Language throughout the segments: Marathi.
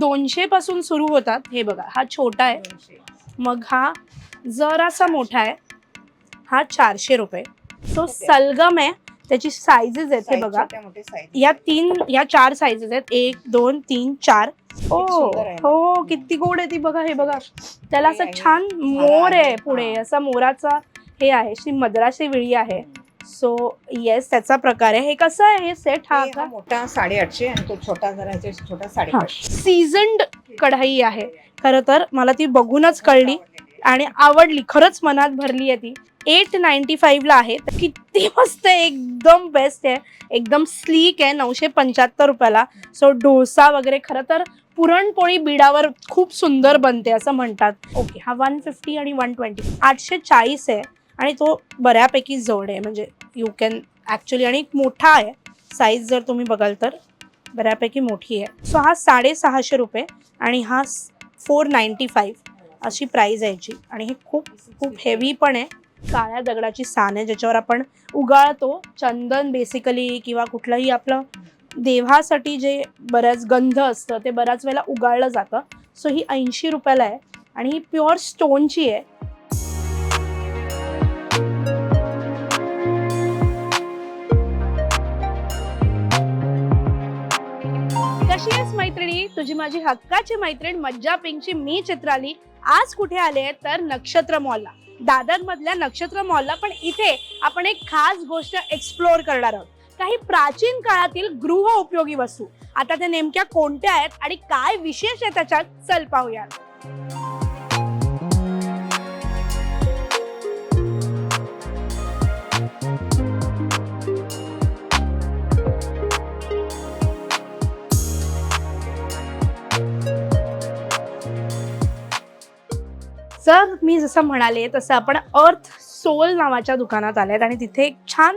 दोनशे पासून सुरू होतात. हे बघा हा छोटा आहे. मग हा जरासा मोठा आहे. हा चारशे रुपये. तो सलगम आहे. त्याची साईजेस आहेत. हे बघा. या तीन या चार साईजेस आहेत. एक दोन तीन चार. ओ आहे. हो किती गोड आहे ती बघा हे बघा. त्याला असं. छान मोर आहे. पुढे. असा मोराचा हे आहे. श्री मद्रासी विळी आहे. सो येस त्याचा प्रकार आहे. हे कसं आहे? हे सेट हा का? मोठा साडेआठशे आणि तो छोटा जरा छोटा साडेपाचशे. सीझन्ड कढाई आहे. खरं तर मला ती बघूनच कळली आणि आवडली. खरंच मनात भरली आहे ती. एट नाईन्टी फाईव्हला आहे. तर किती मस्त आहे. एकदम बेस्ट आहे. एकदम स्लीक आहे. नऊशे पंच्याहत्तर रुपयाला. सो डोसा वगैरे खरं तर पुरणपोळी बिडावर खूप सुंदर बनते असं म्हणतात. ओके हा वन फिफ्टी आणि वन ट्वेंटी आठशे चाळीस आहे. आणि तो बऱ्यापैकी जड आहे. म्हणजे यू कॅन ॲक्च्युली आणि मोठा आहे. साईज जर तुम्ही बघाल तर बऱ्यापैकी मोठी आहे. सो हा साडेसहाशे रुपये आणि हा फोर नाईन्टी फाईव्ह अशी प्राईज आहे याची. आणि हे खूप खूप हेवी पण आहे. काळ्या दगडाची सान आहे ज्याच्यावर आपण उगाळतो. चंदन बेसिकली किंवा कुठलंही आपलं देवासाठी जे बऱ्याच गंध असतं ते बऱ्याच वेळेला उगाळलं जातं. सो ही ऐंशी रुपयाला आहे. आणि ही प्युअर स्टोनची आहे. कशी आहेस मैत्रिणी? तुझी माझी हक्काची मैत्रीण मज्जा पिंकची मी चित्राली आज कुठे आले तर नक्षत्र मॉलला. दादर मधल्या नक्षत्र मॉलला पण इथे आपण एक खास गोष्ट एक्सप्लोअर करणार आहोत. काही प्राचीन काळातील गृह उपयोगी वस्तू. आता त्या नेमक्या कोणत्या आहेत आणि काय विशेष आहे त्याच्यात चल पाहूया तर मी जसं म्हणाले तसं आपण अर्थ सोल नावाच्या दुकानात आल्यात आणि तिथे एक छान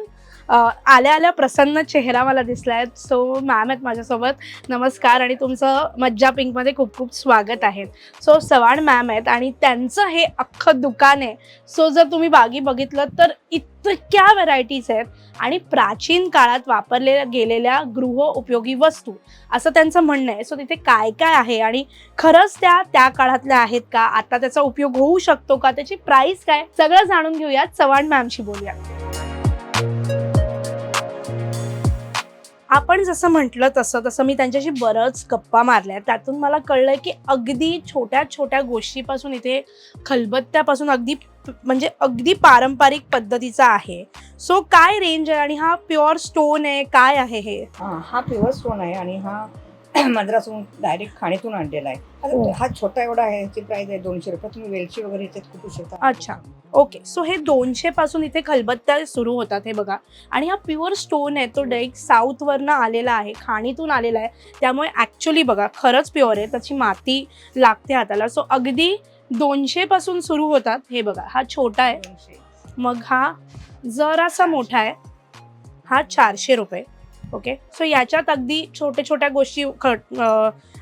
आल्या आल्या प्रसन्न चेहरा मला दिसलाय. सो मॅम आहेत माझ्यासोबत. नमस्कार आणि तुमचं मज्जा पिंकमध्ये खूप खूप स्वागत आहे. सो सवाण मॅम आहेत आणि त्यांचं हे अख्खं दुकान आहे. सो जर तुम्ही बागी बघितलं तर इतक्या व्हरायटीज आहेत आणि प्राचीन काळात वापरलेल्या गेलेल्या गृह उपयोगी वस्तू. असं त्यांचं म्हणणं आहे. सो तिथे काय काय आहे आणि खरंच त्या त्या काळातल्या आहेत का? आता त्याचा उपयोग होऊ शकतो का? त्याची प्राइस काय? सगळं जाणून घेऊयात. चव्हाण मॅमशी बोलूया आपण जसं म्हटलं तसं तसं मी त्यांच्याशी बरंच गप्पा मारल्या. त्यातून मला कळलंय की अगदी छोट्या छोट्या गोष्टीपासून इथे खलबत्त्यापासून अगदी म्हणजे अगदी पारंपरिक पद्धतीचा आहे. सो काय रेंज आहे आणि हा प्युअर स्टोन आहे काय आहे हे? हा प्युअर स्टोन आहे आणि हा मद्रासून डायरेक्ट खाणीतून आणलेला आहे. आता हा. छोटा एवढा आहे याची प्राइस आहे दोनशे रुपये. तुम्ही वेलची वगैरे याच्यात कुठू शकता अच्छा. ओके सो हे दोनशे पासून इथे खलबत्त्या सुरू होतात हे बघा. आणि हा प्युअर स्टोन आहे तो डायरेक्ट साऊथवरनं आलेला आहे खाणीतून आलेला आहे. त्यामुळे ॲक्च्युली बघा खरंच प्युअर आहे. त्याची माती लागते हाताला. सो अगदी दोनशे पासून सुरू होतात हे बघा. हा छोटा आहे. मग हा जरासा मोठा आहे. हा चारशे रुपये. ओके? सो याच्यात अगदी छोट्या छोट्या गोष्टी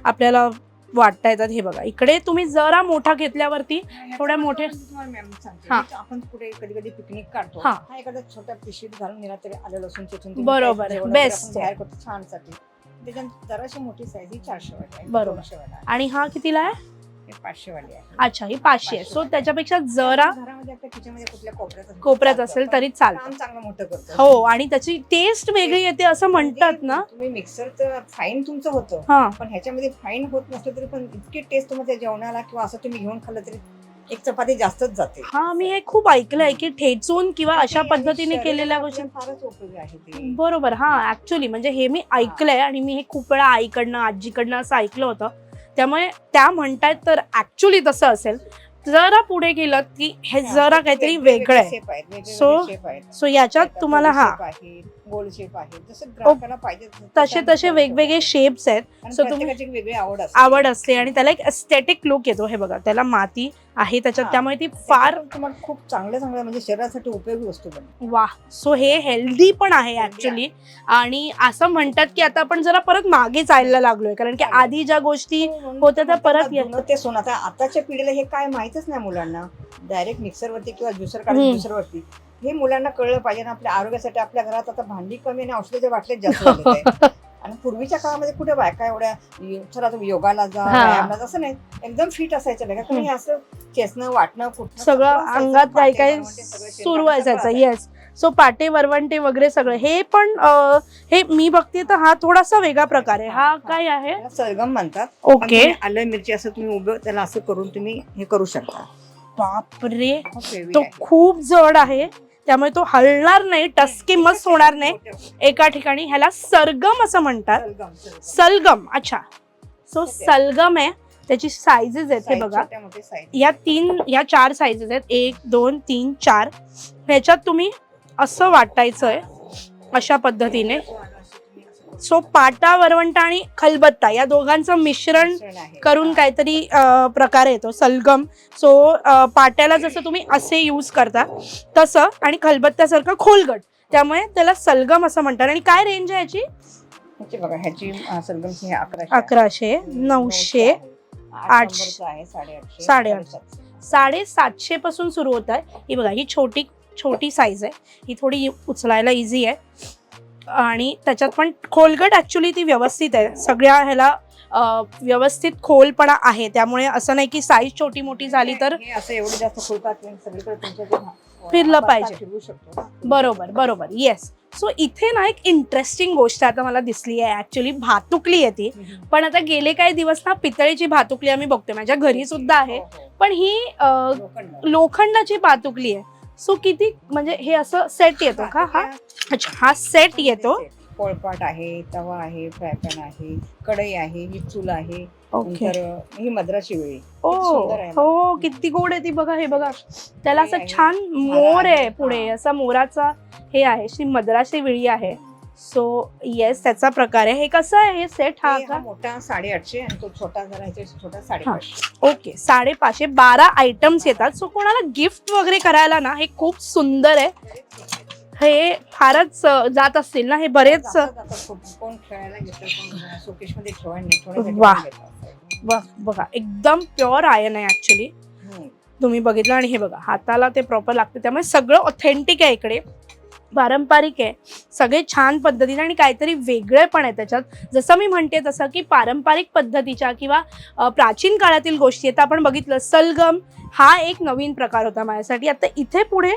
आपल्याला वाटता येतात हे बघा. इकडे तुम्ही जरा मोठा घेतल्यावरती थोड्या मोठ्या- मी तुम्हाला मॅम सांगते. म्हणजे आपण कुठे कधी कधी पिकनिक काढतो. हा. हा एखादा छोट्या पिशवीत घालून नेला तरी आलं लसूण चेचून तुम्ही बरोबर आहे. बाहेर करतो छानसाठी त्याच्यात जराशी मोठी साईज ही चारशे आहे. बरोबर. आणि हा कितीला आहे? पाचशे वाली आहे. अच्छा ही पाचशे आहे. सो त्याच्यापेक्षा जरा घरामध्ये आपल्या किचनमध्ये कुठल्या कोपऱ्यात असेल कोपऱ्यात तरी चालतं. काम चांगलं मोठं करतो. हो आणि त्याची टेस्ट वेगळी येते असं म्हणतात ना. म्हणजे तुम्ही मिक्सरचं फाईन तुमचं होतं. हा. पण ह्याच्यामध्ये फाईन होत नसलं तरी पण इतकी टेस्ट तुमच्या जेवणाला किंवा असं तुम्ही घेऊन खाल्लं तरी एक चपाती जास्तच जाते. हा मी हे खूप ऐकलंय की ठेचून किंवा अशा पद्धतीने केलेल्या गोष्टी फारच उपयोगी आहे ते. बरोबर हा ऍक्च्युली म्हणजे हे मी ऐकलंय आणि मी हे खूप वेळा आईकडनं आजीकडनं असं ऐकलं होतं. त्यामुळे त्या म्हणतायत तर ऍक्च्युली तसं असेल. जरा पुढे गेलं की हे जरा ते काहीतरी वेगळं आहे. आहेत. सो याच्यात तुम्हाला हा. गोल शेप आहे तसं तसे वेगवेगळे. शेप्स आहेत. so तुम्ही- आवड असते. आणि त्याला एक एस्थेटिक लुक येतो. हे बघा त्याला माती आहे त्याच्यात. हा. त्यामुळे ती फार तुम्हाला खूप चांगल्या चांगल्या म्हणजे शरीरासाठी उपयोगी वस्तू बनते. वा. सो हे हेल्दी पण आहे ऍक्च्युली आणि असं म्हणतात की आता आपण जरा परत मागे चालला लागलोय. कारण की आधी ज्या गोष्टी होत्या त्या परत ते सोनं. आता आताच्या पिढीला हे काय माहितच नाही मुलांना. डायरेक्ट मिक्सरवरती किंवा ज्युसर हम्म. काढून ज्युसरवरती. हे मुलांना कळलं पाहिजे ना आपल्या आरोग्यासाठी. आपल्या घरात आता भांडी कमी आणि औषधाच्या बाटल्यात जास्त. आणि पूर्वीच्या काळामध्ये कुठे बायका एवढ्या चला तुम्ही योगाला जा हा. व्यायामला जा, असं नाही. एकदम फिट असायचं नाही का? तुम्ही असं चेसणं वाटणं कुठणं सगळं असायचं. अंगात काही काही सुरू सगळं येस सो पाटे वरवंटे वगैरे सगळं. हे पण अं, हे मी बघते तर हा थोडासा वेगळा प्रकार आहे. हा काय आहे? सरगम म्हणतात. पण ओके तुम्ही आलं मिरची असं तुम्ही उभं त्याला असं करून तुम्ही हे करू शकता. बापरे. तो. खूप जड आहे. त्यामुळे तो हलणार नाही टसकी मस्त होणार नाही. एका ठिकाणी ह्याला सरगम असं म्हणतात. सलगम अच्छा. सो. सलगम आहे. त्याची साईजेस आहेत हे बघा. या तीन या चार साईजेस आहेत. एक दोन तीन चार. ह्याच्यात तुम्ही असं वाटायचं आहे अशा पद्धतीने. सो पाटा वरवंटा आणि खलबत्ता या दोघांचं मिश्रण. करून काहीतरी प्रकार येतो सलगम. सो पाट्याला जसं तुम्ही असे यूज करता तसं आणि खलबत्त्यासारखं खोलगट. त्यामुळे त्याला सलगम असं म्हणतात. आणि काय रेंज आहे याची? बघा ह्याची हे अकराशे नऊशे आठशे. साडेआठशे. साडेसातशे. साडेसातशे. पासून सुरू होत आहे. ही बघा ही छोटी छोटी साईज आहे. ही थोडी उचलायला इझी आहे. आणि त्याच्यात पण खोलगट ऍक्च्युली ती व्यवस्थित आहे. सगळ्या ह्याला व्यवस्थित खोलपणा आहे. त्यामुळे असं नाही की साईज छोटी मोठी झाली तर हे असं एवढं जास्त खोलतात हा- फिरलं पाहिजे. बरोबर बरोबर. येस सो इथे ना एक इंटरेस्टिंग गोष्ट आता मला दिसली आहे. ऍक्च्युली भातुकली आहे ती. पण आता गेले काही दिवस ना पितळेची भातुकली आम्ही बघतोय. माझ्या घरी सुद्धा आहे. हो, हो. पण ही. लोखंडाची भातुकली आहे. सो किती म्हणजे हे असं सेट येतो का हा अच्छा हा सेट येतो पोळपाट आहे तवा आहे फ्राय पॅन आहे कढई आहे ही चूल आहे ओके ही वेळी ओ. हो किती गोड आहे ती बघा हे बघा त्याला असं. छान मोर आहे. पुढे. असा मोराचा हे आहे श्री मद्रासी विळी आहे सो येस त्याचा प्रकार आहे. हे कसं आहे? हे सेट हा हे का? मोठा साडेआठशे आणि तो छोटा जरा ह्याच्या छोटा साडेपाचशे. ओके साडेपाचशे. बारा आयटम्स येतात. सो कोणाला गिफ्ट वगैरे करायला ना हे खूप सुंदर आहे. हे फारच अ, जात असतील ना? हे बरेच जातात, जातात. कोण- कोण खेळायला घेतं कोण शोकेशमध्ये ठेवायला नाही. ठेवण्यासाठी वाह. ब- बघा. एकदम प्युअर आयन आहे ऍक्च्युली. तुम्ही बघितलं आणि हे बघा हाताला ते प्रॉपर लागते. त्यामुळे सगळं ऑथेंटिक आहे इकडे. पारंपरिक आहे. सगळे छान पद्धतीने आणि काहीतरी वेगळे पण आहे त्याच्यात. जसं मी म्हणते तसं की पारंपरिक पद्धतीच्या किंवा प्राचीन काळातील गोष्टी आता आपण बघितलं सलगम हा एक नवीन प्रकार होता माझ्यासाठी. आता इथे पुढे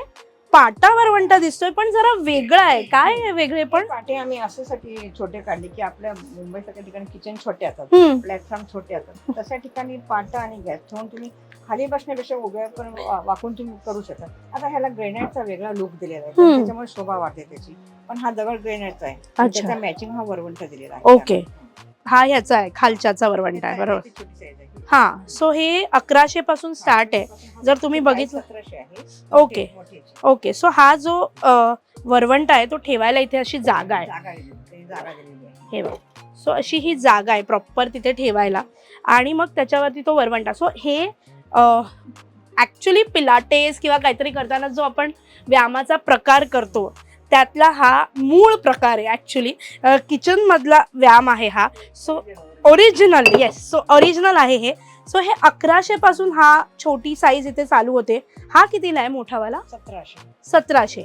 पाटा वरवंटा दिसतोय पण जरा वेगळा आहे. काय वेगळे पण? पाटे आम्ही अशासाठी छोटे काढले की आपल्या मुंबईसारख्या ठिकाणी किचन छोटे असतात प्लॅटफॉर्म छोटे असतात तशा ठिकाणी पाटा आणि गॅस ठेवून तुम्ही खाली बसण्यापेक्षा उभ्या पण वा- वाकून तुम्ही करू शकता. आता ह्याला ग्रेनाईटचा वेगळा लुक दिलेला आहे. हम्म. त्याच्यामुळे शोभा वाढते त्याची. पण हा दगड ग्रेनाईटचा आहे. आणि अच्छा. त्याचा मॅचिंग हा वरवंट दिलेला आहे. ओके. हा ह्याचा आहे. खालच्याचा वरवंटा आहे. बरोबर. हा. सो हे अकराशे पासून स्टार्ट आहे. जर तुम्ही बघितलं- सतराशे आहे. ओके. मोठी-. ओके सो हा जो अ, वरवंटा आहे तो ठेवायला इथे अशी जागा आहे. जागा आहे. ते जागा दिलेली आहे. हे बघ. सो अशी ही जागा आहे प्रॉपर तिथे ठेवायला. आणि मग त्याच्यावरती तो वरवंटा सो हे ॲक्च्युली पिलाटेस किंवा काहीतरी करताना जो आपण व्यायामाचा प्रकार करतो त्यातला हा मूळ प्रकार आहे ॲक्च्युली किचनमधला व्यायाम आहे हा. So original yes so original आहे हे. सो हे अकराशे पासून हा छोटी साईज इथे चालू होते. हा कितीला आहे मोठावाला? सतराशे. सतराशे.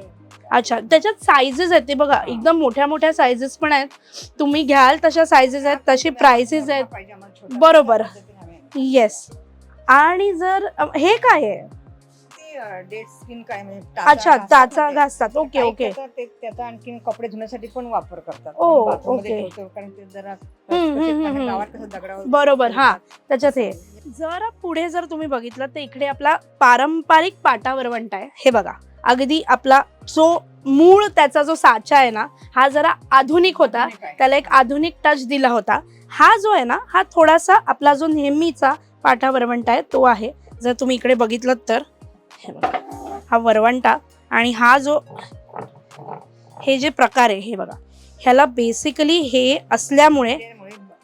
अच्छा त्याच्यात साईजेस आहेत ते बघा. एकदम मोठ्या मोठ्या साईजेस पण आहेत. तुम्ही घ्याल तशा साईजेस आहेत तशी प्राइसेस आहेत. बरोबर. येस आणि जर हे काय आहे? स्किन काय म्हणजे अच्छा घासतात चाचा ना ते. घासतात ओके ओके. त्याचा आणखी कपडे धुण्यासाठी पण वापर करतात. मध्ये ओके. कारण ते जरा बरोबर, हा. त्याच्यात हे. जर पुढे जर तुम्ही बघितलं तर इकडे आपला पारंपरिक पाटा वरवंटा आहे. हे बघा अगदी आपला जो मूळ त्याचा जो साचा आहे ना हा जरा आधुनिक होता. त्याला एक आधुनिक टच दिला होता. हा जो आहे ना हा थोडासा आपला जो नेहमीचा पाटा वरवंटा आहे तो आहे जर तुम्ही इकडे बघितलं तर हे बघा हा वरवंटा आणि हा जो हे जे प्रकार आहे हे बघा ह्याला बेसिकली हे असल्यामुळे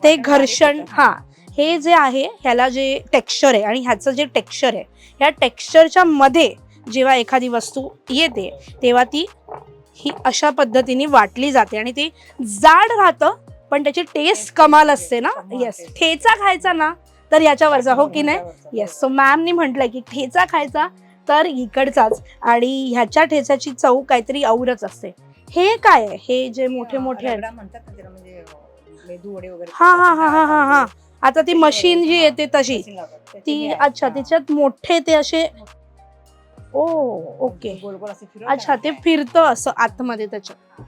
ते घर्षण. हा हे जे आहे ह्याला जे टेक्स्चर आहे आणि ह्याचं जे टेक्स्चर आहे ह्या टेक्स्चरच्या मध्ये जेव्हा एखादी वस्तू येते तेव्हा ती ही अशा पद्धतीने वाटली जाते आणि ती जाड राहतं पण त्याची टेस्ट कमाल असते ना येस. ठेचा खायचा ना तर याच्यावरचा हो की नाही. येस सो मॅमनी म्हटलंय की ठेचा खायचा तर इकडचाच आणि ह्याच्या ठेचाची चव काहीतरी औरच असते. हे काय आहे? हे जे मोठे मोठे आहेत. म्हणजे हा हा हा हा हा हा. आता ती मशीन जी येते तशी ती. अच्छा. त्याच्यात मोठे ते असे ओ ओके. अच्छा ते. फिरतं असं आतमध्ये त्याच्यात.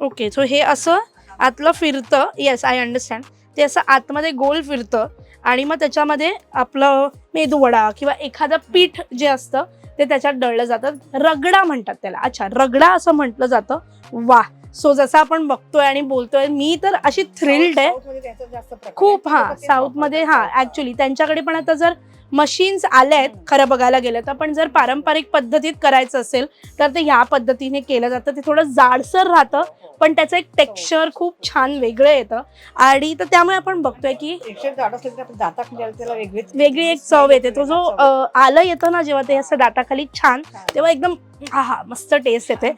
ओके सो हे असं आतलं फिरतं. येस आय अंडरस्टँड ते असं आतमध्ये गोल फिरतं आणि मग त्याच्यामध्ये आपलं मेदूवडा किंवा एखादं पीठ जे असतं ते त्याच्यात दळलं जातं. रगडा म्हणतात त्याला. अच्छा रगडा असं म्हटलं जातं. वा सो जसं आपण बघतोय आणि बोलतोय मी तर अशी थ्रिल्ड आहे. खूप हा लोकं तेच साऊथमध्ये हा. ऍक्च्युली त्यांच्याकडे पण आता जर मशीन्स आल्या आहेत खरं बघायला गेलं तर. पण जर पारंपरिक पद्धतीत करायचं असेल तर ते ह्या पद्धतीने केलं जातं. ते थोडं जाडसर राहतं पण त्याचं एक टेक्स्चर खूप छान वेगळं येतं. आणि तर त्यामुळे आपण बघतोय की वेगळी एक चव येते. तो जो आलं येतं ना जेव्हा ते असं दाताखाली छान तेव्हा एकदम हा हा मस्त टेस्ट येते.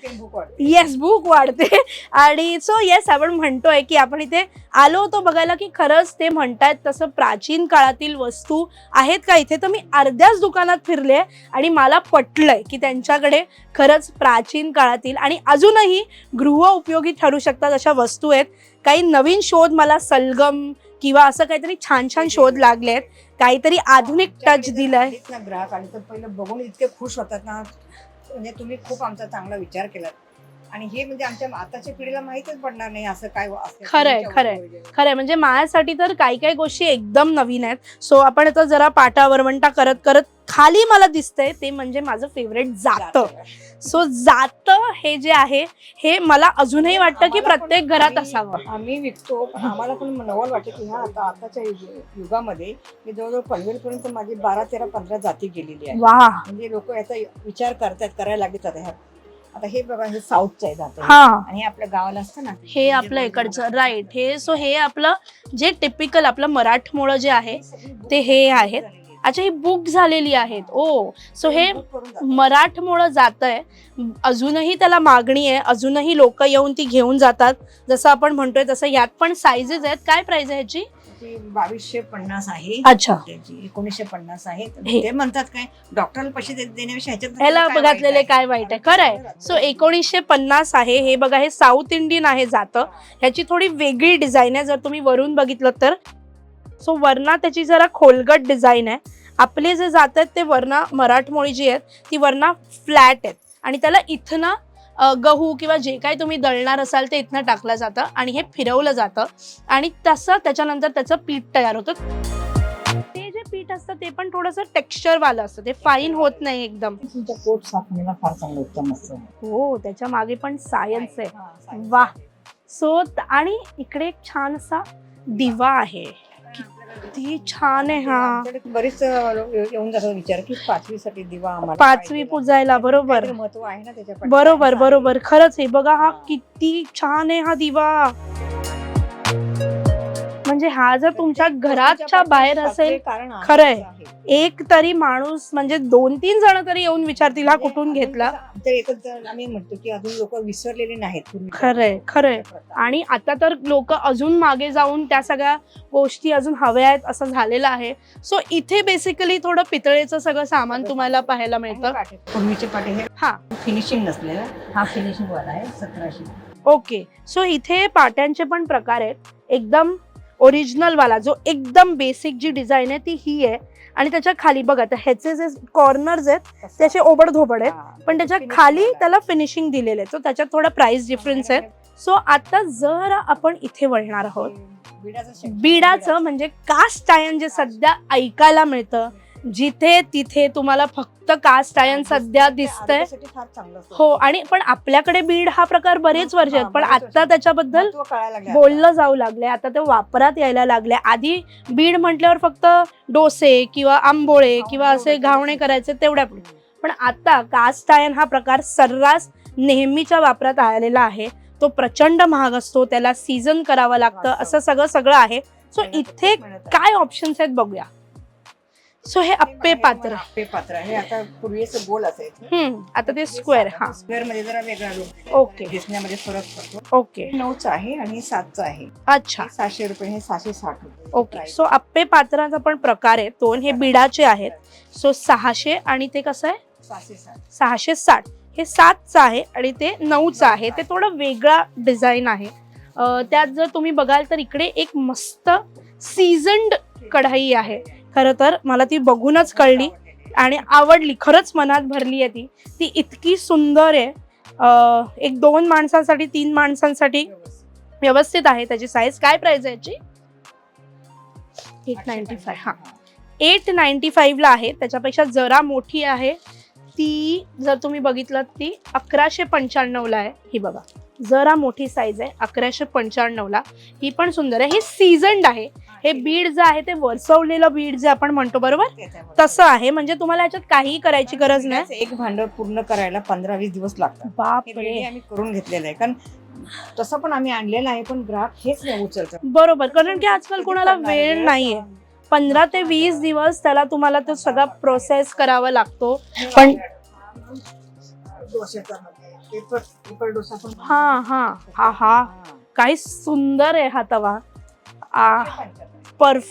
येस भूक वाढते. आणि सो येस आपण म्हणतोय की आपण इथे आलो होतो बघायला की खरंच ते म्हणतायत तसं प्राचीन काळातील वस्तू आहेत का इथे? तर मी अर्ध्याच दुकानात फिरले आणि मला पटलंय की त्यांच्याकडे खरंच प्राचीन काळातील आणि अजूनही गृह उपयोगी ठरू शकतात अशा वस्तू आहेत. काही नवीन शोध मला सलगम किंवा असं काहीतरी छान छान शोध लागले आहेत काहीतरी आधुनिक टच दिलाय. ग्राहक आणि बघून इतके खुश होतात ना. म्हणजे तुम्ही खूप आमचा चांगला विचार केलात. आणि हे म्हणजे आमच्या आताच्या पिढीला माहितच पडणार नाही असं काय. खरंय, खरंय. खरंय. म्हणजे माझ्यासाठी तर काही काही गोष्टी एकदम नवीन आहेत. सो आपण आता जरा पाटा वरवंटा करत करत खाली मला दिसतंय ते म्हणजे माझं फेवरेट जातं. सो जातं हे जे आहे हे मला अजूनही वाटतं की प्रत्येक घरात असावं. आम्ही विकतो पण आम्हाला पण नवल वाटतं की ह्या आता आताच्या युग- युगामध्ये मी जवळजवळ पनवेलपर्यंत माझी बारा तेरा पंधरा जाती गेलेली आहे वा म्हणजे लोक याचा विचार करतात करायला लागतात ह्या आता हे बघा हे साऊथचं आहे जातं. हा. आणि आपल्या गावाला असतं ना हे आपलं इकडचं राईट हे सो हे आपलं जे टिपिकल आपलं मराठमोळं जे आहे ते हे आहेत. अच्छा ही बुक झालेली आहेत. ओ सो हे मराठमोळं जात आहे अजूनही त्याला मागणी आहे. अजूनही लोक येऊन ती घेऊन जातात. जसं आपण म्हणतोय तसं यात पण साईजेस आहेत. काय प्राइस आहे ह्याची? ती बावीसशे पन्नास आहे. अच्छा. त्याची एकोणीसशे पन्नास आहे. तर हे. ते म्हणतात काय डॉक्टरला पैसे दे- देण्यापेक्षा ह्याच्यात ह्याला काय वाईट बघितलेले आहे? काय वाईट आहे. खरं आहे. सो एकोणीसशे पन्नास आहे. हे बघा हे साऊथ इंडियन आहे जातं. ह्याची थोडी वेगळी डिझाईन आहे. जर तुम्ही वरून बघितलं तर. सो वरना त्याची जरा खोलगट डिझाईन आहे. आपले जे जात आहेत ते वरना मराठमोळी जी आहेत ती वरना फ्लॅट आहेत. आणि त्याला इथनं गहू किंवा जे काही तुम्ही दळणार असाल ते इथनं टाकलं जातं आणि हे फिरवलं जातं. आणि तसं त्याच्यानंतर त्याचं पीठ तयार होतं. ते जे पीठ असतं ते पण थोडंसं टेक्स्चरवालं असतं. ते फाईन होत नाही एकदम. तुमच्या पोट साफ होण्याला फार चांगलं उत्तम असतं. हो त्याच्यामागे पण सायन्स आहे. वा सो आणि इकडे एक छान असा दिवा आहे. किती छान आहे हा बरेच येऊन जातात विचार की पाचवी साठी दिवा आम्हाला पाचवी. पूजायला बरोबर महत्त्व आहे ना त्याच्या. बरोबर. बरोबर खरंच आहे बघा हा. किती छान आहे हा दिवा म्हणजे हा जर तुमच्या घराच्या बाहेर असेल. खरंय. एक तरी माणूस म्हणजे दोन तीन जण तरी येऊन विचारतील हा म्हणजे कुठून घेतला? आम्ही म्हणतो की अजून लोक विसरलेले नाहीत खरंय खरंय. आणि आता तर लोक अजून मागे जाऊन त्या सगळ्या गोष्टी अजून हव्या आहेत असं झालेलं आहे. सो इथे बेसिकली थोडं पितळेचं सगळं सामान तुम्हाला पाहायला मिळतं. पूर्वीचे पाटे हे हा. फिनिशिंग नसलेलं. हा फिनिशिंग वाला आहे सतराशे. ओके सो इथे पाट्यांचे पण प्रकार आहेत. एकदम ओरिजिनल वाला जो एकदम बेसिक जी डिझाईन आहे ती ही आहे. आणि त्याच्याखाली बघा तर ह्याचे जे कॉर्नर्स आहेत त्याचे ओबडधोबड आहेत. पण त्याच्याखाली त्याला फिनिशिंग दिलेलं आहे. सो त्याच्यात थोडा प्राइस डिफरन्स आहे. सो आता जर आपण इथे वळणार आहोत. बीडाचं म्हणजे कास्ट आयन जे सध्या ऐकायला मिळतं जिथे तिथे तुम्हाला फक्त कास्ट आयन सध्या दिसतंय. फार चांगलं असतं. हो आणि पण आपल्याकडे बीड हा प्रकार बरेच वर्ष आहेत. हा, पण बरेच वर्ष. आता त्याच्याबद्दल महत्त्व कळायला लागलं आता. बोललं जाऊ लागले आता ते वापरात यायला लागले आधी बीड म्हटल्यावर फक्त डोसे किंवा आंबोळे किंवा असे घावणे करायचे तेवढ्या पण आता कास्ट आयन हा प्रकार सर्रास नेहमीच्या वापरात आलेला आहे. तो प्रचंड महाग असतो. त्याला सीझन करावं लागतं. असं सगळं सगळं आहे. सो इथे. काय ऑप्शन्स आहेत बघूया. सो हे अप्पे पात्र. अप्पे पात्र. हे आता पूर्वीचं गोल असायचं. हम्म आता ते स्क्वेअर हा. स्क्वेअरमध्ये जरा वेगळा ओके दिसण्यामध्ये फरक पडतो. ओके नऊचं आहे आणि सातचं आहे. अच्छा. सहाशे रुपये हे सहाशे साठ रुपये. ओके सो अप्पे पात्राचा पण प्रकार आहे. दोन हे बिडाचे आहेत. सो सहाशे आणि ते कसं आहे? सहाशे साठ. सहाशे साठ. हे सातचं आहे आणि ते नऊचं आहे. ते थोडं वेगळा डिझाईन आहे. त्यात जर तुम्ही बघाल तर इकडे एक मस्त सीझन्ड कढाई आहे. खरं तर मला ती बघूनच कळली आणि आवडली. खरंच मनात भरली आहे ती. ती इतकी सुंदर आहे. एक दोन माणसांसाठी तीन माणसांसाठी व्यवस्थित आहे त्याची साईज काय प्राइस आहे याची? एट नाईन्टी फाय हा. एट नाईन्टी फाईव्हला आहे. त्याच्यापेक्षा जरा मोठी आहे. ती जर तुम्ही बघितलं ती अकराशे पंच्याण्णवला आहे. ही बघा. जरा मोठी साईज आहे अकराशे पंच्याण्णवला ही पण सुंदर आहे. हे सीझन्ड आहे. हे बीड जे आहे ते वरसवलेलं बीड जे आपण म्हणतो बरोबर? तसं आहे. म्हणजे तुम्हाला याच्यात काहीही करायची गरज नाही. एक भांड पूर्ण करायला पंधरा वीस दिवस लागतात. हे बाप आम्ही करून घेतलेलं आहे. कारण तसं पण आम्ही आणलेलं आहे पण ग्राहक हेच नाही उचलतात. बरोबर. कारण की आजकाल कोणाला वेळ नाहीये. पंधरा ते वीस दिवस त्याला तुम्हाला तो सगळा प्रोसेस करावा लागतो. पण डोश्याचा पेपर पेपर डोसा पण हा हा. हा हा. काही सुंदर आहे हा तवा. आ. परफ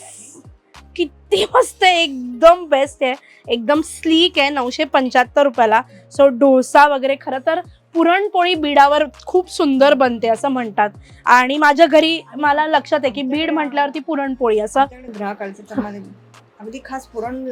किती मस्त आहे. एकदम बेस्ट आहे. एकदम स्लीक आहे. नऊशे पंच्याहत्तर रुपयाला. सो डोसा वगैरे खरं तर पुरणपोळी बीडावर खूप सुंदर बनते असं म्हणतात. आणि माझ्या घरी मला लक्षात आहे की बीड म्हटल्यावरती पुरणपोळी असं. आमच्याकडे अगदी खास पुरण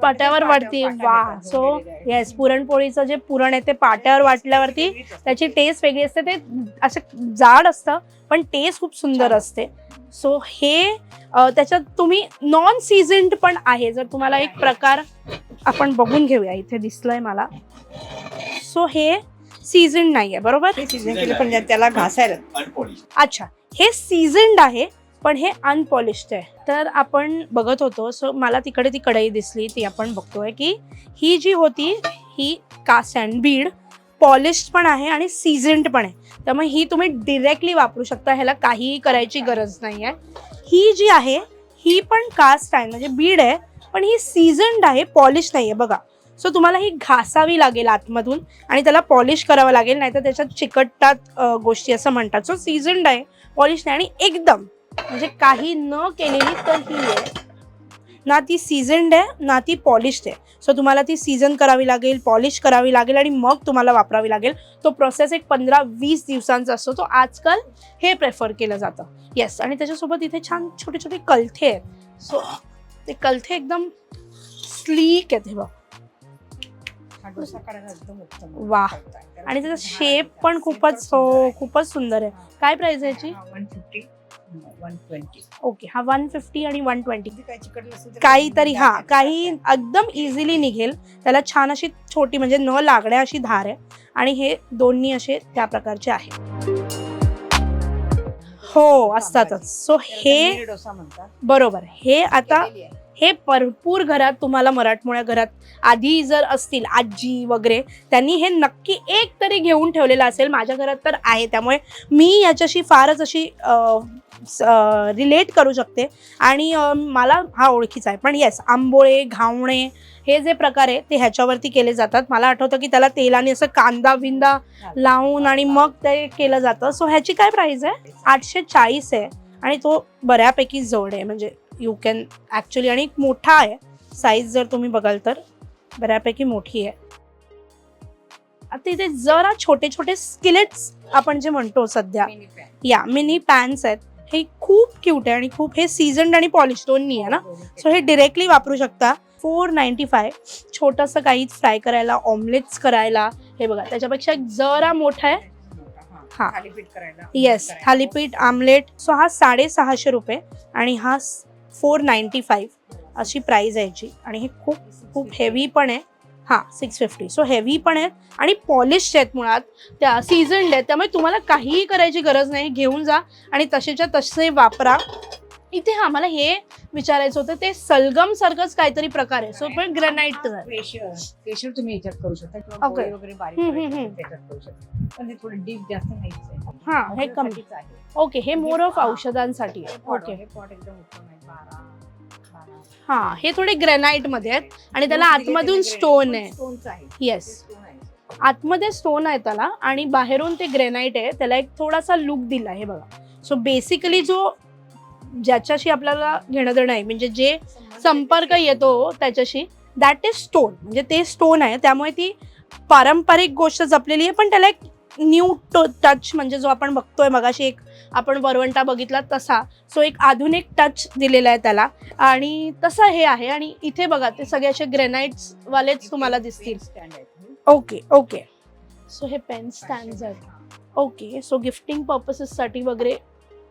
पाट्यावर वाढते पाट्या वा सो. येस पुरणपोळीचं जे पुरण आहे ते पाट्यावर वाटल्यावरती त्याची टेस्ट वेगळी असते ते असं जाड असतं पण टेस्ट खूप सुंदर. असते. सो हे अ, त्याच्यात तुम्ही नॉन सीझन्ड पण आहे. जर तुम्हाला एक प्रकार आपण बघून घेऊया इथे दिसलंय मला. सो हे सीझन नाही आहे बरोबर season केलं पण त्याला घासायला. अच्छा हे सीझन्ड आहे पण हे अनपॉलिश्ड आहे. तर आपण बघत होतो सो मला तिकडे ती कढई दिसली ती आपण बघतोय की ही जी होती ही कास्ट अँड बीड पॉलिश्ड पण आहे आणि सीझन्ड पण आहे. त्यामुळे ही तुम्ही डिरेक्टली वापरू शकता ह्याला काहीही करायची गरज नाही आहे ही जी आहे ही पण कास्ट आहे म्हणजे बीड आहे पण ही सीझन्ड आहे पॉलिश नाही आहे बघा. सो तुम्हाला ही घासावी लागेल आतमधून आणि त्याला पॉलिश करावं लागेल नाहीतर त्याच्यात चिकटतात गोष्टी असं म्हणतात. सो सीझन्ड आहे पॉलिश नाही आणि एकदम म्हणजे काही न केलेली तर ही आहे. ना ती सीझन्ड आहे ना ती पॉलिश्ड आहे. सो तुम्हाला ती सीझन करावी लागेल पॉलिश करावी लागेल आणि मग तुम्हाला वापरावी लागेल. तो प्रोसेस एक पंधरा वीस दिवसांचा असतो. तो आजकाल हे प्रेफर केलं जातं. येस आणि त्याच्यासोबत इथे छान छोटे छोटे कलथे आहेत. सो ते कलथे एकदम स्लीक आहेत हे बघ. वा. आणि त्याचा शेप पण खूपच हो खूपच सुंदर आहे. काय प्राइस आहे याची? वन ट्वेंटी ओके हा वन फिफ्टी आणि वन ट्वेंटी तर काहीतरी हा काही काही एकदम इझिली निघेल. त्याला छान अशी छोटी म्हणजे न लागण्या अशी धार आहे. आणि हे दोन्ही असे त्या प्रकारचे आहे. हो असतातच. सो हे पनीर डोसा म्हणतात. बरोबर. हे आता केलेली आहे. हे भरपूर घरात तुम्हाला मराठमोळ्या घरात आधी जर असतील आजी वगैरे त्यांनी हे नक्की एक तरी घेऊन ठेवलेलं असेल. माझ्या घरात तर आहे. त्यामुळे मी याच्याशी फारच अशी रिलेट करू शकते. आणि मला हा ओळखीचा आहे. पण येस आंबोळे घावणे हे जे प्रकार आहे ते ह्याच्यावरती केले जातात. मला आठवतं की त्याला तेलाने असं कांदा बिंदा लावून आणि मग ते केलं जातं. सो ह्याची काय प्राइस आहे? आठशे चाळीस आहे. आणि तो बऱ्यापैकी जवळ आहे. म्हणजे यू कॅन ॲक्च्युली आणि मोठा आहे. साईज जर तुम्ही बघाल तर बऱ्यापैकी मोठी आहे. आता इथे जरा छोटे छोटे स्किलेट्स आपण जे म्हणतो सध्या. या मिनी पॅन्स आहेत. हे खूप क्यूट आहे आणि खूप हे सीझन्ड आणि पॉलिश दोन्ही आहे ना? सो हे डिरेक्टली वापरू शकता. फोर नाईन्टी फाय छोटंसं काही फ्राय करायला ऑमलेट्स करायला हे बघा. त्याच्यापेक्षा एक जरा मोठा आहे. हा. हा. येस. थालीपीठ आमलेट सो हा साडेसहाशे रुपये आणि हा फोर नाईन्टी फाईव्ह अशी प्राईज आहे याची आणि हे खूप खूप हेवी पण आहे. हां सिक्स फिफ्टी सो हेवी पण आहेत आणि पॉलिश आहेत मुळात. त्या सीझन्ड आहेत. त्यामुळे तुम्हाला काहीही करायची गरज नाही. घेऊन जा आणि तसेच्या तसे वापरा. इथे हा मला हे विचारायचं होतं. ते सलगम सारखंच काहीतरी प्रकार आहे. सो पण ग्रॅनाइट केशर केशर तुम्ही याच्यात करू शकता किंवा. पोळी वगैरे बारीक हम्म, करायची हम्म, असेल त्याच्यात करू शकता. पण ते थोडं डीप जास्त नाहीच आहे. हां हे कमी. आहे. ओके हे मोर ऑफ औषधांसाठी हे आहे. ओके हे. हां हे थोडे ग्रॅनाइटमध्ये आहेत आणि त्याला आतमधून स्टोन. आहे. येस. आतमध्ये स्टोन आहे त्याला आणि बाहेरून ते ग्रेनाइट आहे. त्याला एक थोडासा लुक दिला आहे बघा. सो बेसिकली जो ज्याच्याशी आपल्याला घेणं देणं आहे म्हणजे जे संपर्क येतो. त्याच्याशी दॅट इज स्टोन म्हणजे ते स्टोन आहे. त्यामुळे ती पारंपरिक गोष्ट जपलेली आहे पण त्याला एक न्यू टो टच म्हणजे जो आपण बघतोय मगाशी एक आपण वरवंटा बघितला तसा सो एक आधुनिक टच दिलेला आहे त्याला. आणि तसं हे आहे आणि इथे बघा ते सगळे असे ग्रेनाइट्स वालेच तुम्हाला दिसतील. ओके ओके सो हे पेन स्टँड आहेत ओके सो गिफ्टिंग पर्पसेससाठी वगैरे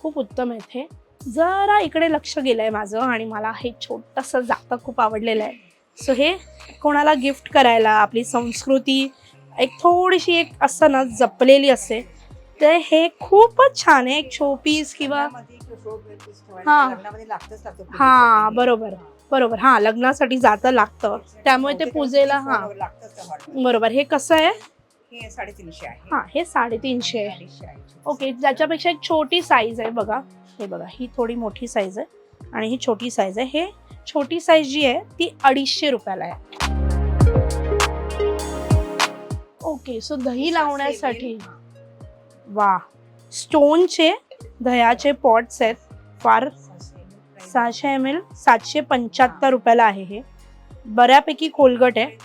खूप उत्तम आहेत हे जरा इकडे लक्ष गेलं आहे माझं आणि मला हे छोटंसं जातं खूप आवडलेलं आहे. सो हे कोणाला गिफ्ट करायला आपली संस्कृती एक थोडीशी एक असं ना जपलेली असते तर हे खूपच छान आहे. एक शोपीस किंवा हा. हा. बरोबर. बरोबर. हा लग्नासाठी जातं लागतं. त्यामुळे ते बहुतेक पूजेला, हा. बरोबर. हे कसं आहे? हे साडेतीनशे आहे. हा हे साडेतीनशे आहे. ओके ज्याच्यापेक्षा एक छोटी साईज आहे बघा. हे बघा ही थोडी मोठी साईज आहे आणि ही छोटी साईज आहे. हे छोटी साईज जी आहे ती अडीचशे रुपयाला आहे. ओके सो दही लावण्यासाठी. वा. स्टोनचे दह्याचे पॉट्स आहेत. फार सहाशे एम एल सातशे पंच्याहत्तर रुपयाला आहे हे. बऱ्यापैकी खोलगट आहे.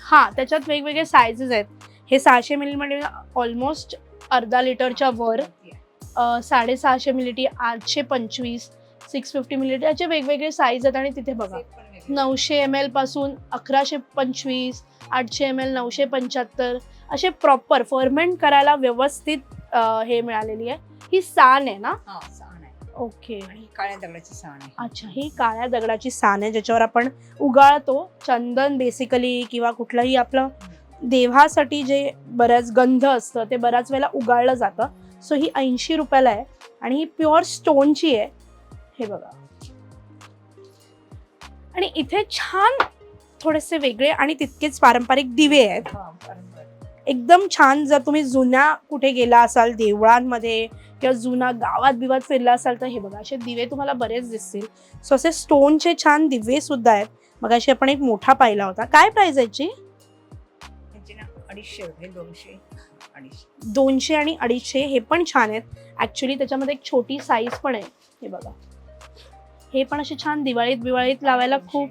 हा त्याच्यात वेगवेगळे सायझेस आहेत. हे सहाशे मिलीमध्ये ऑलमोस्ट अर्धा लिटरच्या वर साडेसहाशे मिलिटी आठशे पंचवीस सिक्स फिफ्टी मिलिटी याचे वेगवेगळे साईज आहेत आणि तिथे बघा. नऊशे एम एलपासून अकराशे पंचवीस आठशे एम एल नऊशे पंच्याहत्तर असे प्रॉपर फर्मेंट करायला व्यवस्थित अ, हे मिळालेली आहे. ही साण आहे ना? हा, साण आहे. ओके. आणि काळ्या दगडाची साण आहे. अच्छा ही काळ्या दगडाची साण आहे ज्याच्यावर आपण उगाळतो. चंदन बेसिकली किंवा कुठलंही आपलं देवासाठी जे बऱ्याच गंध असतं ते बऱ्याच वेळेला उगाळलं जातं. सो ही ऐंशी रुपयाला आहे आणि ही प्युअर स्टोनची आहे. हे बघा. आणि इथे छान थोडेसे वेगळे आणि तितकेच पारंपरिक दिवे आहेत. हा. एकदम छान जर तुम्ही जुन्या कुठे गेला असाल देवळांमध्ये किंवा जुना गावात बिवात फिरला असाल तर हे बघा असे दिवे तुम्हाला बरेच दिसतील. सो असे स्टोनचे छान दिवे सुद्धा आहेत. मग अशी आपण एक मोठा पाहिला होता. काय प्राइस आहे याची? दोनशे आणि अडीचशे हे पण छान आहेत. ऍक्च्युली त्याच्यामध्ये एक छोटी साईज पण आहे. हे बघा. हे पण असे छान दिवाळीत बिवाळीत लावायला खूप.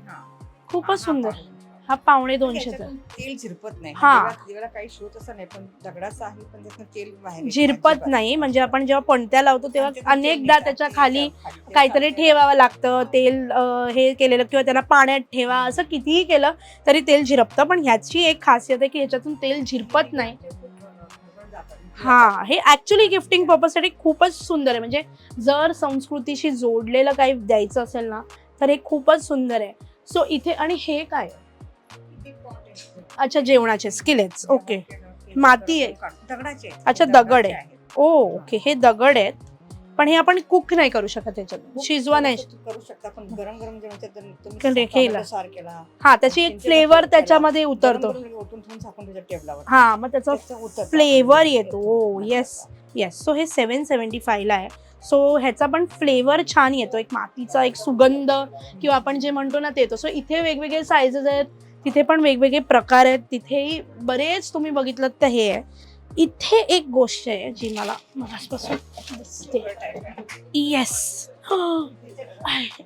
खूपच सुंदर. हा. पावणे दोनशेचा त्याच्यातून तेल झिरपत नाही. हा. देवाला- देवाला काही शोध असं नाही पण दगडाचं आहे पण त्यातनं तेल बाहेर येत झिरपत अजिबात. नाही. म्हणजे आपण जेव्हा पणत्या लावतो तेव्हा तेल अनेकदा निघतं, त्याच्या तेल खाली खाली काहीतरी ठेवावं लागतं. तेल अं, हे केलेलं किंवा त्याला पाण्यात ठेवा असं कितीही केलं तरी तेल झिरपतं. पण ह्याची एक खासियत आहे की ह्याच्यातून तेल झिरपत नाही. हा. हे ऍक्च्युली गिफ्टिंग पर्पजसाठी खूपच सुंदर आहे. म्हणजे जर संस्कृतीशी जोडलेलं काही द्यायचं असेल ना तर हे खूपच सुंदर आहे. सो इथे आणि हे काय? अच्छा जेवणाचे स्किलेट्स ओके माती आहे. दगडाचे. अच्छा, दगड आहे. ओ ओके हे दगड आहेत. पण हे आपण कुक नाही करू शकत त्याच्यात शिजवा नाही करू शकता. पण गरम गरम केले- हा त्याची एक फ्लेवर त्याच्यामध्ये उतरतो. हा मग त्याचा. फ्लेवर येतो. येस येस सो हे सेवन सेवन्टी फायला आहे. सो ह्याचा पण फ्लेवर छान येतो. एक मातीचा एक सुगंध किंवा आपण जे म्हणतो ना ते येतो. सो इथे वेगवेगळे साईजेस आहेत. तिथे पण वेगवेगळे प्रकार आहेत. तिथेही बरेच तुम्ही बघितलं तर हे आहे. इथे एक गोष्ट आहे जी मला मगासपासून दिसते. येस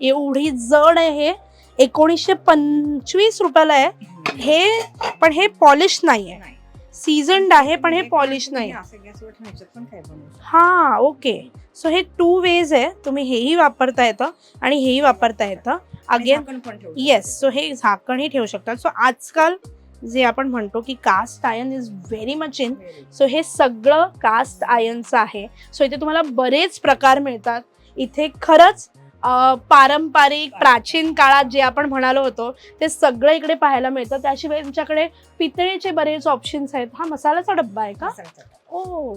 एवढी जड आहे. हे एकोणीसशे पंचवीस रुपयाला आहे. हे पण हे पॉलिश नाही आहे. सीझन्ड आहे पण हे पॉलिश नाही. हा ओके. सो हे टू वेज आहे. तुम्ही हेही वापरता येतं आणि हेही वापरता येतं. Again yes. सो हे झाकणही ठेवू शकतात सो आजकाल जे आपण म्हणतो की cast iron is very much in so हे सगळं कास्ट आयर्नचं आहे. सो इथे तुम्हाला बरेच प्रकार मिळतात. इथे खरंच पारंपरिक प्राचीन काळात जे आपण म्हणालो होतो ते सगळं इकडे पाहायला मिळतं. त्याशिवाय तुमच्याकडे पितळेचे बरेच ऑप्शन्स आहेत. हा मसाल्याचा डब्बा आहे का. ओ.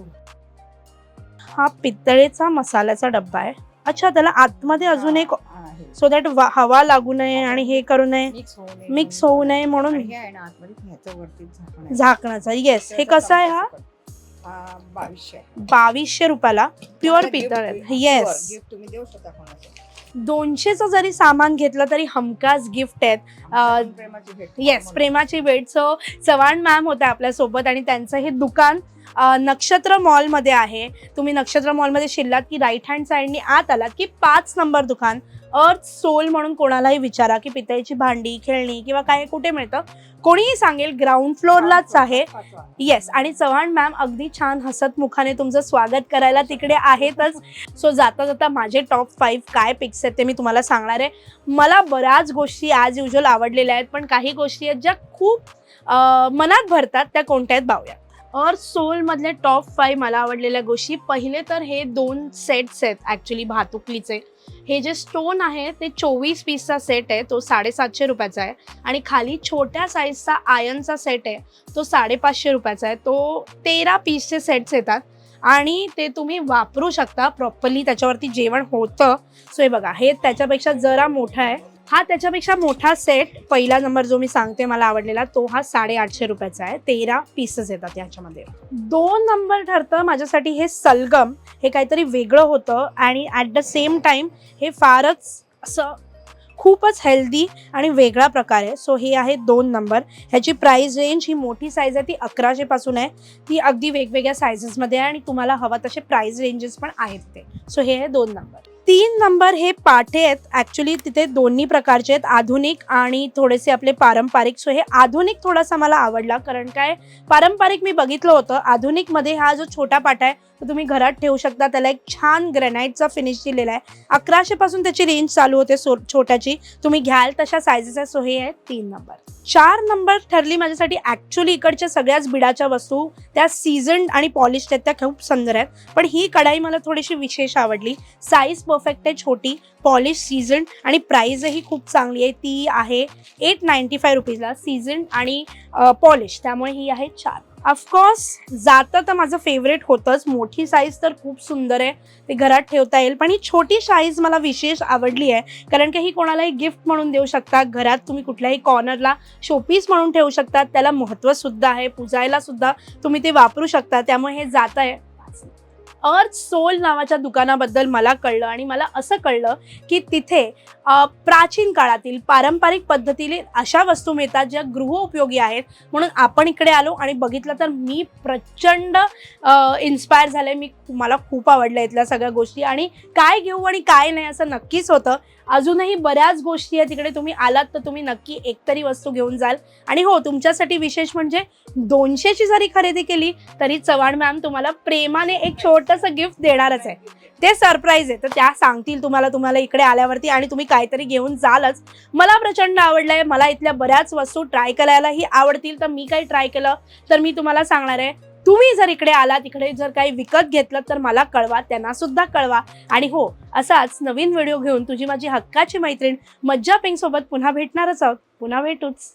हा पितळेचा मसाल्याचा डब्बा आहे. अच्छा त्याला आतमध्ये अजून एक आहे. सो दॅट हवा लागू नये आणि हे करू नये मिक्स होऊ नये मिक्स होऊ नये आणि म्हणून हे आहे ना आतमध्ये ह्याचं वरती झाकण आहे. झाकणाचा येस हे कसं आहे हा हा बावीसशे आहे. बावीसशे रुपयाला प्युअर gift- पितळ येस तुम्ही देऊ शकता कोणाचं. दोनशेचं जरी सामान घेतलं तरी हमखास गिफ्ट आहेत. येस प्रेमाची भेट. सो चव्हाण मॅम होत्या आपल्यासोबत आणि त्यांचं हे दुकान नक्षत्र मॉलमध्ये आहे. तुम्ही नक्षत्र मॉलमध्ये शिरलात की राईट हँड साईडनी आत आलात की पाच नंबर दुकान. अर्थ सोल म्हणून कोणालाही विचारा की पितळेची भांडी खेळणी किंवा काय कुठे मिळतं. कोणीही सांगेल ग्राउंड फ्लोअरलाच आहे. येस आणि चव्हाण मॅम अगदी छान हसत मुखाने तुमचं स्वागत करायला तिकडे आहेतच. सो जाता जाता माझे टॉप फाईव्ह काय पिक्स आहेत ते मी तुम्हाला सांगणार आहे. मला बऱ्याच गोष्टी ॲज युजल आवडलेल्या आहेत पण काही गोष्टी आहेत ज्या खूप मनात भरतात त्या कोणत्या आहेत पाहूया अर्थ सोल मधले टॉप फाईव्ह मला आवडलेल्या गोष्टी. पहिले तर हे दोन सेट्स आहेत ॲक्च्युली भातुकलीचे. हे जे स्टोन आहे ते चोवीस पीसचा सेट आहे तो साडेसातशे रुपयाचा आहे. आणि खाली छोट्या साईजचा आयनचा सेट आहे तो साडेपाचशे रुपयाचा आहे. तो तेरा पीसचे सेट्स येतात. आणि ते तुम्ही वापरू शकता प्रॉपरली त्याच्यावरती जेवण होतं. सो हे बघा हे त्याच्यापेक्षा जरा मोठं आहे. हा त्याच्यापेक्षा मोठा सेट पहिला नंबर जो मी सांगते मला आवडलेला तो हा साडेआठशे रुपयाचा आहे. तेरा पीसेस येतात याच्यामध्ये. दोन नंबर ठरतं माझ्यासाठी हे सलगम. हे काहीतरी वेगळं होतं आणि ॲट द सेम टाइम हे फारच असं खूपच हेल्दी आणि वेगळा प्रकार आहे. सो हे आहे दोन नंबर ह्याची प्राईस रेंज ही मोठी साईज आहे. ती अकराशेपासून आहे. ती अगदी वेगवेगळ्या सायझेसमध्ये आहे आणि तुम्हाला हवा तसे प्राईस रेंजेस पण आहेत ते. सो हे आहे दोन नंबर तीन नंबर हे पाठे आहेत. ॲक्च्युली तिथे दोन्ही प्रकारचे आहेत. आधुनिक आणि थोडेसे आपले पारंपरिक. सो हे आधुनिक थोडासा मला आवडला. कारण काय? पारंपरिक मी बघितलं होतं. आधुनिकमध्ये हा जो छोटा पाठा आहे तो तुम्ही घरात ठेवू शकता. त्याला एक छान ग्रेनाईटचा फिनिश दिलेला आहे. अकराशे पासून त्याची रेंज चालू होते सो छोट्याची. तुम्ही घ्याल तशा सायझेस आहे सो हे आहे तीन नंबर. चार नंबर ठरली माझ्यासाठी ॲक्च्युली इकडच्या सगळ्याच बिडाच्या वस्तू. त्या सीझन आणि पॉलिश आहेत. त्या खूप सुंदर आहेत. पण ही कढाई मला थोडीशी विशेष आवडली. साईज परफेक्ट आहे छोटी पॉलिश सीझन आणि प्राईजही खूप चांगली आहे. ती आहे एट नाईन्टी फाय रुपीजला सीझन आणि पॉलिश त्यामुळे ही आहे चार. ऑफकोर्स जातं तर माझं फेवरेट होतंच. मोठी साईज तर खूप सुंदर आहे. ते घरात ठेवता येईल. पण ही छोटी साईज मला विशेष आवडली आहे. कारण की ही कोणालाही गिफ्ट म्हणून देऊ शकता. घरात तुम्ही कुठल्याही कॉर्नरला शोपीस म्हणून ठेवू शकता. त्याला महत्त्वसुद्धा आहे. पुजायला सुद्धा तुम्ही ते वापरू शकता. त्यामुळे हे जात आहे. अर्थ सोल नावाच्या दुकानाबद्दल मला कळलं आणि मला असं कळलं की तिथे प्राचीन काळातील पारंपरिक पद्धतीने अशा वस्तू मिळतात ज्या गृहोपयोगी आहेत. म्हणून आपण इकडे आलो आणि बघितलं तर मी प्रचंड इन्स्पायर झाले. मी मला खूप आवडलं इथल्या सगळ्या गोष्टी. आणि काय घेऊ आणि काय नाही असं नक्कीच होतं. अजूनही बऱ्याच गोष्टी आहेत. तिकडे तुम्ही आलात तर तुम्ही नक्की एकतरी वस्तू घेऊन जाल. आणि हो तुमच्यासाठी विशेष म्हणजे दोनशेची जरी खरेदी केली तरी चव्हाण मॅम तुम्हाला प्रेमाने एक छोटंसं गिफ्ट देणारच आहे. ते सरप्राईज आहे. तर त्या सांगतील तुम्हाला तुम्हाला इकडे आल्यावरती आणि तुम्ही काहीतरी घेऊन जालच. मला प्रचंड आवडलंय. मला इथल्या बऱ्याच वस्तू ट्राय करायलाही आवडतील. तर मी काही ट्राय केलं तर मी तुम्हाला सांगणार आहे. तुम्ही जर इकडे आलात इकडे जर काही विकत घेतलं तर मला कळवा त्यांना सुद्धा कळवा. आणि हो असाच नवीन व्हिडिओ घेऊन तुझी माझी हक्काची मैत्रीण मज्जा पिंग सोबत पुन्हा भेटणारच आहोत. पुन्हा भेटूच.